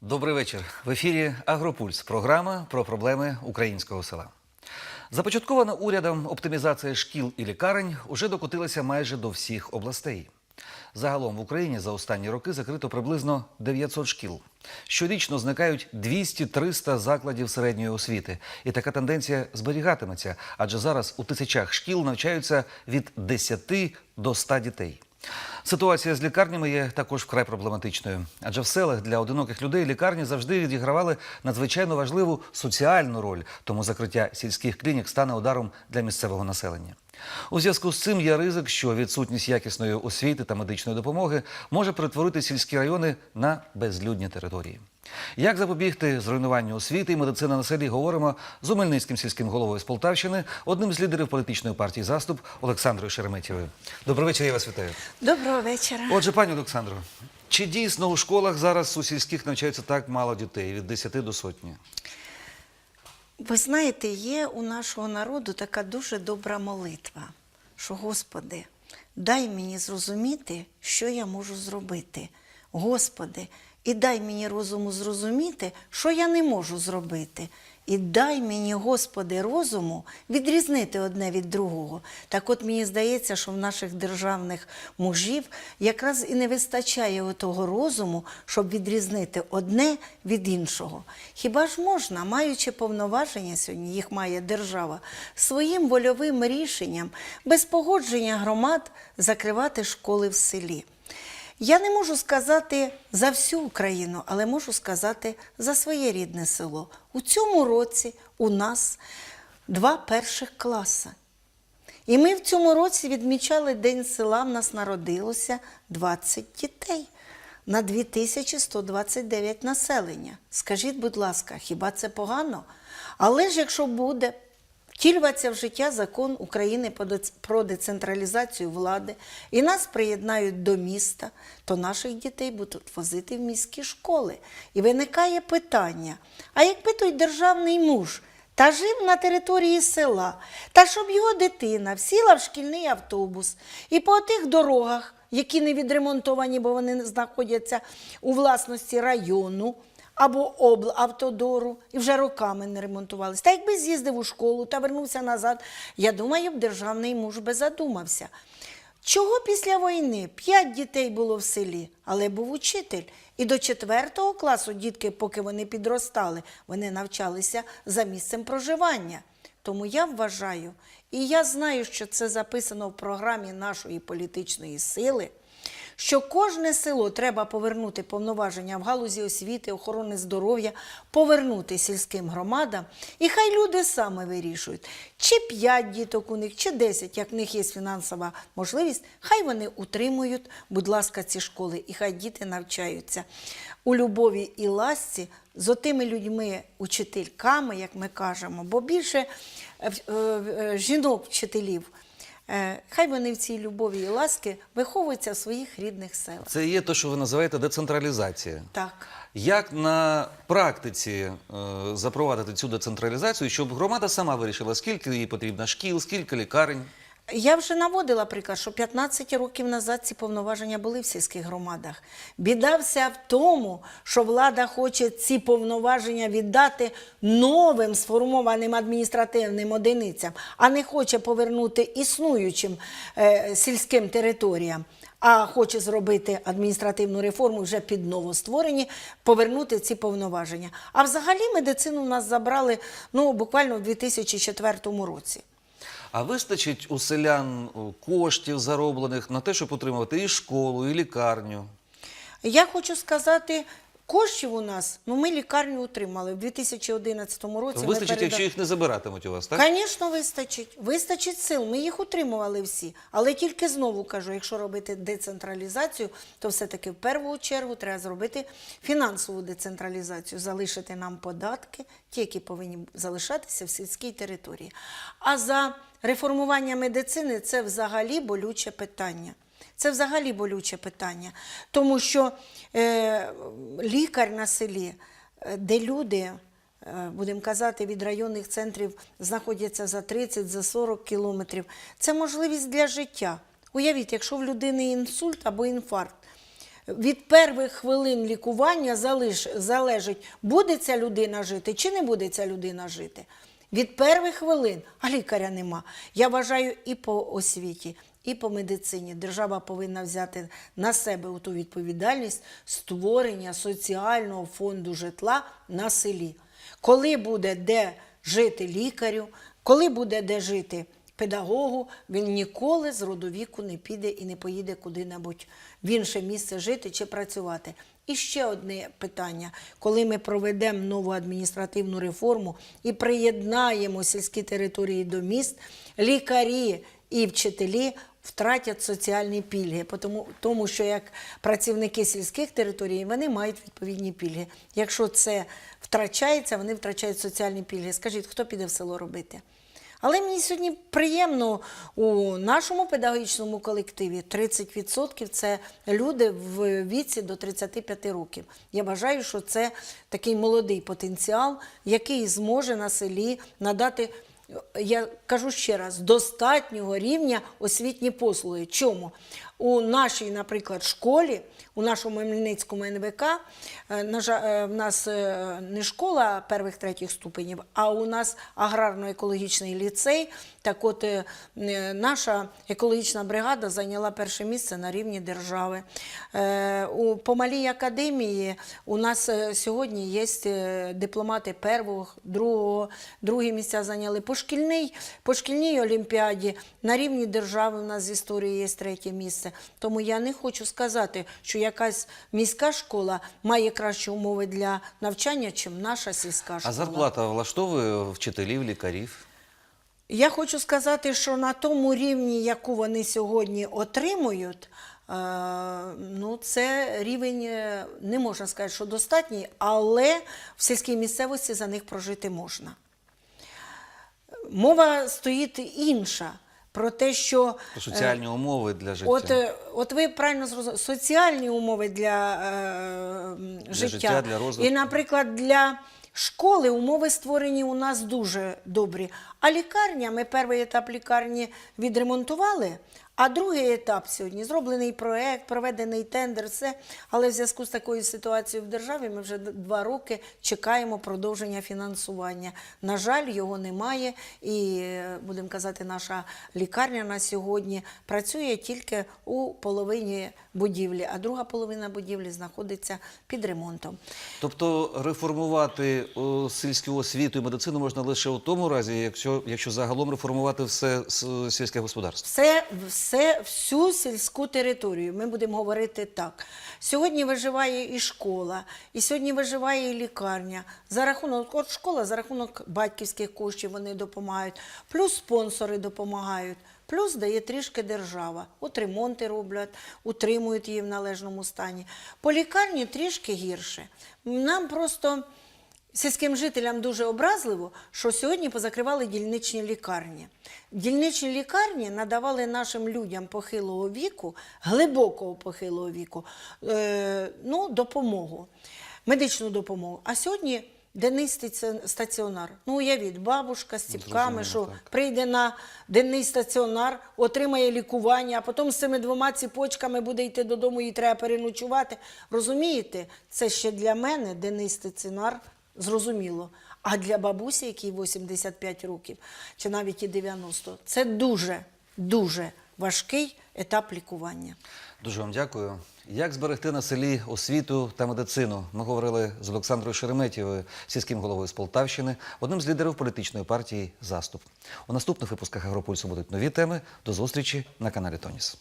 Добрий вечір. В ефірі Агропульс. Програма про проблеми українського села. Започаткована урядом оптимізація шкіл і лікарень уже докотилася майже до всіх областей. Загалом в Україні за останні роки закрито приблизно 900 шкіл. Щорічно зникають 200-300 закладів середньої освіти. І така тенденція зберігатиметься, адже зараз у тисячах шкіл навчаються від 10 до 100 дітей. Ситуація з лікарнями є також вкрай проблематичною, адже в селах для одиноких людей лікарні завжди відігравали надзвичайно важливу соціальну роль, тому закриття сільських клінік стане ударом для місцевого населення. У зв'язку з цим є ризик, що відсутність якісної освіти та медичної допомоги може перетворити сільські райони на безлюдні території. Як запобігти зруйнуванню освіти і медицини на селі, говоримо з Умельницьким сільським головою з Полтавщини, одним з лідерів політичної партії Заступ Олександрою Шереметєвою. Добрий вечір, я вас вітаю. Доброго вечора. Отже, пані Олександро, чи дійсно у школах зараз у сільських навчається так мало дітей від 10 до сотні? Ви знаєте, є у нашого народу така дуже добра молитва, що Господи, дай мені зрозуміти, що я можу зробити. Господи, і дай мені розуму зрозуміти, що я не можу зробити. І дай мені, Господи, розуму відрізнити одне від другого. Так от мені здається, що в наших державних мужів якраз і не вистачає того розуму, щоб відрізнити одне від іншого. Хіба ж можна, маючи повноваження сьогодні, їх має держава, своїм вольовим рішенням, без погодження громад закривати школи в селі? Я не можу сказати за всю Україну, але можу сказати за своє рідне село. У цьому році у нас два перших класи. І ми в цьому році відмічали День села, в нас народилося 20 дітей на 2129 населення. Скажіть, будь ласка, хіба це погано? Але ж якщо буде втілюватися в життя закон України про децентралізацію влади і нас приєднають до міста, то наших дітей будуть возити в міські школи. І виникає питання: а якби той державний муж та жив на території села, та щоб його дитина всіла в шкільний автобус і по тих дорогах, які не відремонтовані, бо вони знаходяться у власності району, або облавтодору, і вже роками не ремонтувалися. Та якби з'їздив у школу та вернувся назад, я думаю, б державний муж би задумався. Чого після війни п'ять дітей було в селі, але був учитель. І до четвертого класу дітки, поки вони підростали, вони навчалися за місцем проживання. Тому я вважаю, і я знаю, що це записано в програмі нашої політичної сили що кожне село треба повернути повноваження в галузі освіти, охорони здоров'я, повернути сільським громадам, і хай люди саме вирішують, чи 5 діток у них, чи 10, як в них є фінансова можливість, хай вони утримують, будь ласка, ці школи, і хай діти навчаються у любові і ласці з отими людьми, учительками, як ми кажемо, бо більше е, е, е, жінок-вчителів. Е, Хай вони в цій любові і ласки виховуються в своїх рідних селах. Це є те, що ви називаєте децентралізація. Так. Як на практиці е, запровадити цю децентралізацію, щоб громада сама вирішила, скільки їй потрібно шкіл, скільки лікарень? Я вже наводила приклад, що 15 років назад ці повноваження були в сільських громадах. Біда вся в тому, що влада хоче ці повноваження віддати новим сформованим адміністративним одиницям, а не хоче повернути існуючим е, сільським територіям. А хоче зробити адміністративну реформу вже під новостворені, повернути ці повноваження. А взагалі медицину в нас забрали ну, буквально в 2004 році. А вистачить у селян коштів зароблених на те, щоб утримувати і школу, і лікарню. Я хочу сказати, коштів у нас, ну ми лікарню утримали в 2011 році. ми Вистачить, якщо їх не забиратимуть у вас, так? Звісно, вистачить. Вистачить сил. Ми їх утримували всі. Але тільки знову кажу, якщо робити децентралізацію, то все-таки в першу чергу треба зробити фінансову децентралізацію, залишити нам податки, ті, які повинні залишатися в сільській території. А за реформування медицини це взагалі болюче питання. Це взагалі болюче питання, тому що е, лікар на селі, е, де люди е, будемо казати, від районних центрів знаходяться за 30, за 40 кілометрів. Це можливість для життя. Уявіть, якщо в людини інсульт або інфаркт, від перших хвилин лікування залиш, залежить, буде ця людина жити чи не буде ця людина жити. Від перших хвилин, а лікаря нема. Я вважаю і по освіті, і по медицині. Держава повинна взяти на себе ту відповідальність створення соціального фонду житла на селі. Коли буде де жити лікарю, коли буде де жити педагогу, він ніколи з роду віку не піде і не поїде куди-небудь в інше місце жити чи працювати. І ще одне питання: коли ми проведемо нову адміністративну реформу і приєднаємо сільські території до міст, лікарі і вчителі втратять соціальні пільги, тому, тому що як працівники сільських територій вони мають відповідні пільги. Якщо це втрачається, вони втрачають соціальні пільги. Скажіть, хто піде в село робити? Але мені сьогодні приємно у нашому педагогічному колективі 30% це люди в віці до 35 років. Я вважаю, що це такий молодий потенціал, який зможе на селі надати. Я кажу ще раз, достатнього рівня освітні послуги. Чому? У нашій, наприклад, школі, у нашому Хмельницькому НВК, е, е, в нас е, не школа перших третіх ступенів, а у нас аграрно-екологічний ліцей. Так от наша екологічна бригада зайняла перше місце на рівні держави. По малій академії у нас сьогодні є дипломати першого, другого, другі місця зайняли. По шкільній, по шкільній олімпіаді на рівні держави у нас з історії є третє місце. Тому я не хочу сказати, що якась міська школа має кращі умови для навчання, чим наша сільська школа. А зарплата влаштовує вчителів, лікарів? Я хочу сказати, що на тому рівні, яку вони сьогодні отримують, е, ну це рівень е, не можна сказати, що достатній, але в сільській місцевості за них прожити можна. Мова стоїть інша про те, що Про соціальні умови для життя. От, е, от ви правильно зрозуміли, соціальні умови для, е, м, життя. життя, для розвитку. І, наприклад, для школи умови створені у нас дуже добрі. А лікарня, ми перший етап лікарні відремонтували, а другий етап сьогодні зроблений проект, проведений тендер, все. Але в зв'язку з такою ситуацією в державі ми вже два роки чекаємо продовження фінансування. На жаль, його немає. І е, будемо казати, наша лікарня на сьогодні працює тільки у половині будівлі, а друга половина будівлі знаходиться під ремонтом. Тобто реформувати сільську освіту і медицину можна лише у тому разі, якщо, якщо загалом реформувати все сільське господарство. Все, все, всю сільську територію. Ми будемо говорити так. Сьогодні виживає і школа, і сьогодні виживає і лікарня. За рахунок, от школа, за рахунок батьківських коштів вони допомагають, плюс спонсори допомагають. Плюс дає трішки держава. От ремонти роблять, утримують її в належному стані. По лікарні трішки гірше. Нам просто Сільським жителям дуже образливо, що сьогодні позакривали дільничні лікарні. Дільничні лікарні надавали нашим людям похилого віку, глибокого похилого віку, е, ну, допомогу, медичну допомогу. А сьогодні денний стаціонар. Ну, уявіть, бабушка з ціпками, що прийде на денний стаціонар, отримає лікування, а потім з цими двома ціпочками буде йти додому, їй треба переночувати. Розумієте, це ще для мене денний стаціонар зрозуміло. А для бабусі, якій 85 років, чи навіть і 90, це дуже, дуже важкий етап лікування. Дуже вам дякую. Як зберегти на селі освіту та медицину? Ми говорили з Олександрою Шереметєвою, сільським головою з Полтавщини, одним з лідерів політичної партії Заступ. У наступних випусках Агропульсу будуть нові теми. До зустрічі на каналі Тоніс.